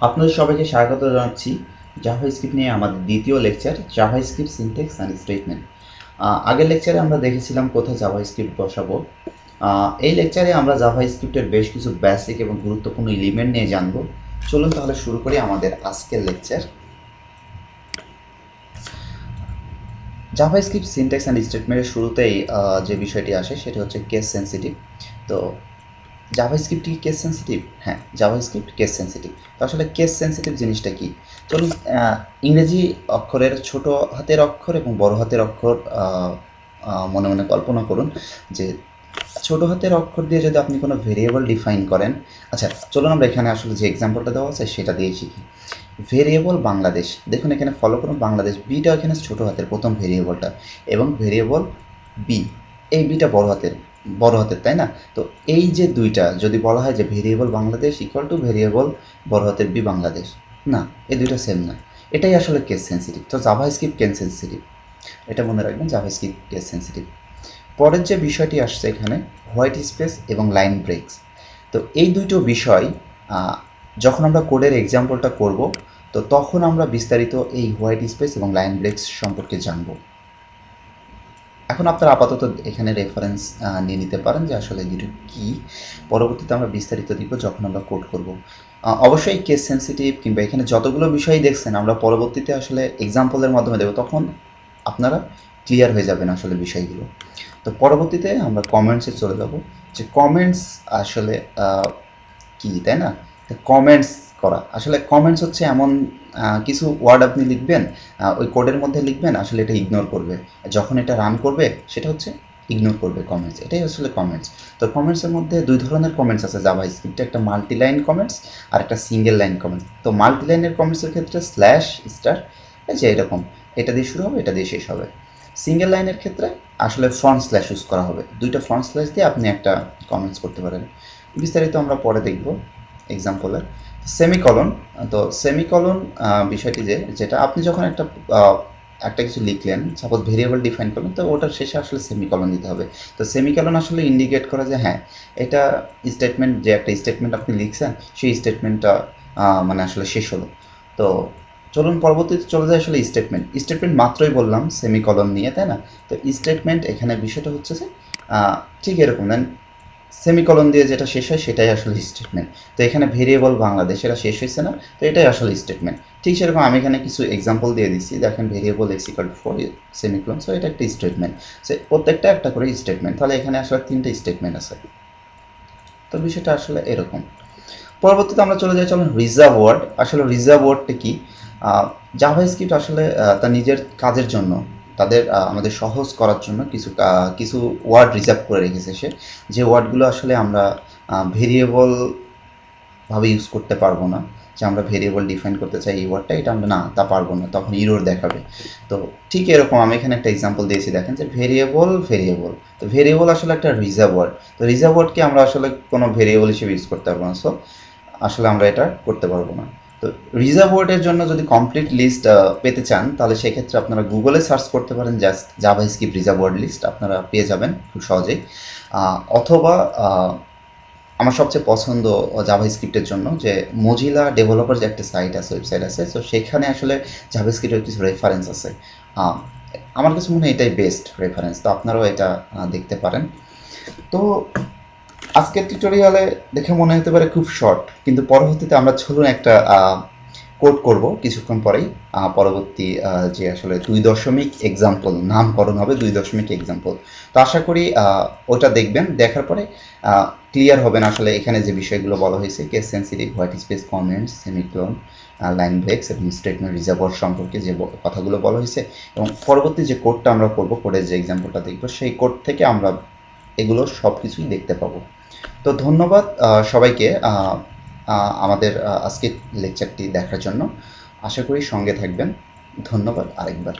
আপনাদের সবাইকে স্বাগত জানাচ্ছি জাভা স্ক্রিপ্ট নিয়ে আমাদের দ্বিতীয় lecture JavaScript syntax and statement আগের লেকচারে আমরা দেখেছিলাম কোথায় জাভা স্ক্রিপ্ট বসাবো। এই লেকচারে আমরা জাভা স্ক্রিপ্টের বেশ কিছু বেসিক এবং গুরুত্বপূর্ণ এলিমেন্ট নিয়ে জানব। চলুন তাহলে শুরু করি আমাদের আজকের lecture JavaScript syntax and স্টেটমেন্টের শুরুতেই যে বিষয়টি আসে, সেটি হচ্ছে কেস সেন্সিটিভ তো জাভা স্ক্রিপ্ট কি কেস সেন্সিটিভ হ্যাঁ জাভা স্ক্রিপ্ট কেস সেন্সিটিভ তো আসলে কেস সেন্সিটিভ জিনিসটা কি? চলুন ইংরেজি অক্ষরের ছোট হাতের অক্ষর এবং বড় হাতের অক্ষর মনে মনে কল্পনা করুন যে ছোট হাতের অক্ষর দিয়ে যদি আপনি কোনো ভেরিয়েবল ডিফাইন করেন আচ্ছা চলুন আমরা এখানে আসলে যে এক্সাম্পলটা দেওয়া আছে সেটা দিয়ে শিখি। ভেরিয়েবল বাংলাদেশ। দেখুন, এখানে ফলো করুন, বাংলাদেশ বিটা এখানে ছোট হাতের প্রথম ভেরিয়েবলটা এবং ভেরিয়েবল বি এই বিটা বড় হাতের। বড় হাতের, তাই না? তো এই যে দুইটা, যদি বলা হয় যে variable Bangladesh equal to variable বড় হাতের বি বাংলাদেশ, না, এই দুইটা সেম না। এটাই আসলে কেস সেন্সিটিভ তো জাভা স্ক্রিপ্ট কেস সেন্সিটিভ এটা মনে রাখবেন জাভা স্ক্রিপ্ট কেস সেন্সিটিভ পরের যে বিষয়টি আসছে এখানে হোয়াইট স্পেস এবং লাইন ব্রেকস তো এই দুটো বিষয় যখন আমরা কোডের এক্সাম্পলটা করব, তো তখন আমরা বিস্তারিত এই হোয়াইট স্পেস এবং লাইন ব্রেকস সম্পর্কে জানব। এখন আপনারা আপাতত এখানে রেফারেন্স নিয়ে নিতে পারেন যে আসলে দুটো কী। পরবর্তীতে আমরা বিস্তারিত দিব যখন আমরা কোড করব। অবশ্যই কেস সেন্সিটিভ কিংবা এখানে যতগুলো বিষয় দেখছেন, আমরা পরবর্তীতে আসলে এক্সাম্পলের মাধ্যমে দেবো, তখন আপনারা ক্লিয়ার হয়ে যাবেন আসলে বিষয়গুলো। তো পরবর্তীতে আমরা কমেন্টসে চলে যাব, যে কমেন্টস আসলে কি, তাই না? কমেন্টস করা। আসলে কমেন্টস হচ্ছে এমন কিছু ওয়ার্ড আপনি লিখবেন ওই কোডের মধ্যে লিখবেন, আসলে এটা ইগনোর করবে। যখন এটা রান করবে, সেটা হচ্ছে ইগনোর করবে কমেন্টস এটাই আসলে কমেন্টস তো কমেন্টসের মধ্যে দুই ধরনের কমেন্টস আছে জাভা স্ক্রিপ্টে একটা মাল্টি লাইন কমেন্টস আর একটা সিঙ্গেল লাইন কমেন্টস তো মাল্টি লাইনের কমেন্টসের ক্ষেত্রে স্ল্যাশ স্টার যে এরকম। এটা দিয়ে শুরু হবে, এটা দিয়ে শেষ হবে। সিঙ্গেল লাইনের ক্ষেত্রে আসলে ফ্রন্ট স্ল্যাশ ইউজ করা হবে। দুইটা ফ্রন্ট স্ল্যাশ দিয়ে আপনি একটা কমেন্টস করতে পারেন। বিস্তারিত আমরা পরে দেখব। এক্সাম্পলের সেমিকলন তো সেমিকলন বিষয়টি যে, যেটা আপনি যখন একটা একটা কিছু লিখলেন সাপোজ ভেরিয়েবল ডিফাইন করলেন, তো ওটার শেষে আসলে সেমিকলন দিতে হবে। তো সেমিকলন আসলে ইন্ডিকেট করে যে হ্যাঁ এটা স্টেটমেন্ট যে একটা স্টেটমেন্ট আপনি লিখছেন, সেই স্টেটমেন্টটা মানে আসলে শেষ হলো। তো চলুন পরবর্তীতে চলে যায় আসলে স্টেটমেন্ট স্টেটমেন্ট মাত্রই বললাম সেমিকলন নিয়ে, তাই না? তো স্টেটমেন্ট এখানে বিষয়টা হচ্ছে যে ঠিক এরকম দেন সেমিকলন দিয়ে যেটা শেষ হয় সেটাই আসলে স্টেটমেন্ট তো এখানে ভেরিয়েবল বাংলাদেশ, এটা শেষ হয়েছে না? তো এটাই আসলে স্টেটমেন্ট ঠিক সেরকম আমি এখানে কিছু এক্সাম্পল দিয়ে দিচ্ছি দেখেন variable X equal to four semicolon so এটা একটা স্টেটমেন্ট সে প্রত্যেকটা একটা করে স্টেটমেন্ট তাহলে এখানে আসলে তিনটে স্টেটমেন্ট আছে। তো বিষয়টা আসলে এরকম। পরবর্তীতে আমরা চলে যাই, চলুন রিজার্ভ ওয়ার্ড আসলে রিজার্ভ ওয়ার্ডটা কি? জাভা স্ক্রিপ্ট আসলে তার নিজের কাজের জন্য। তাদের আমাদের সহজ করার জন্য কিছু কিছু ওয়ার্ড রিজার্ভ করে রেখেছে সে। যে ওয়ার্ডগুলো আসলে আমরা ভেরিয়েবল ভাবে ইউজ করতে পারব না, যে আমরা ভেরিয়েবল ডিফাইন করতে চাই এই ওয়ার্ডটা এটা আমরা না, তা পারব না, তখন ইরোর দেখাবে। তো ঠিক এরকম আমি এখানে একটা এক্সাম্পল দিয়েছি, দেখেন যে ভেরিয়েবল ভেরিয়েবল তো ভেরিয়েবল আসলে একটা রিজার্ভ ওয়ার্ড তো রিজার্ভ ওয়ার্ডকে আমরা আসলে কোনো ভেরিয়েবল হিসেবে ইউজ করতে পারব না সো আসলে আমরা এটা করতে পারব না। তো রিজার্ভ ওয়ার্ডের জন্য যদি কমপ্লিট লিস্ট পেতে চান, তাহলে সেক্ষেত্রে আপনারা গুগলে সার্চ করতে পারেন just JavaScript reserve word list আপনারা পেয়ে যাবেন খুব সহজেই। অথবা আমার সবচেয়ে পছন্দ জাভা স্ক্রিপ্টের জন্য যে মজিলা ডেভেলপার যে একটা সাইট আছে ওয়েবসাইট আছে, তো সেখানে আসলে জাভা স্ক্রিপ্টের কিছু রেফারেন্স আছে। আমার কাছে মনে হয় এটাই বেস্ট রেফারেন্স তো আপনারাও এটা দেখতে পারেন। তো আজকের টিউটোরিয়ালে দেখে মনে হতে পারে খুব শর্ট কিন্তু পরবর্তীতে আমরা চলুন একটা কোড করব কিছুক্ষণ পরেই। পরবর্তী যে আসলে দুই দশমিক এক্সাম্পল নামকরণ হবে দুই দশমিক এক্সাম্পল তো আশা করি ওটা দেখবেন, দেখার পরে ক্লিয়ার হবেন আসলে এখানে যে বিষয়গুলো বলা হয়েছে case sensitive white space comments semicolon line breaks এবং স্টেটমেন্ট রিজার্ভার সম্পর্কে যে কথাগুলো বলা হয়েছে। এবং পরবর্তী যে কোডটা আমরা করব কোডের যে এক্সাম্পলটা দেখব, সেই কোড থেকে আমরা এগুলো সব কিছুই দেখতে পাবো। তো ধন্যবাদ সবাইকে আমাদের আজকে আজকের লেকচারটি দেখার জন্য। আশা করি সঙ্গে থাকবেন। ধন্যবাদ আরেকবার।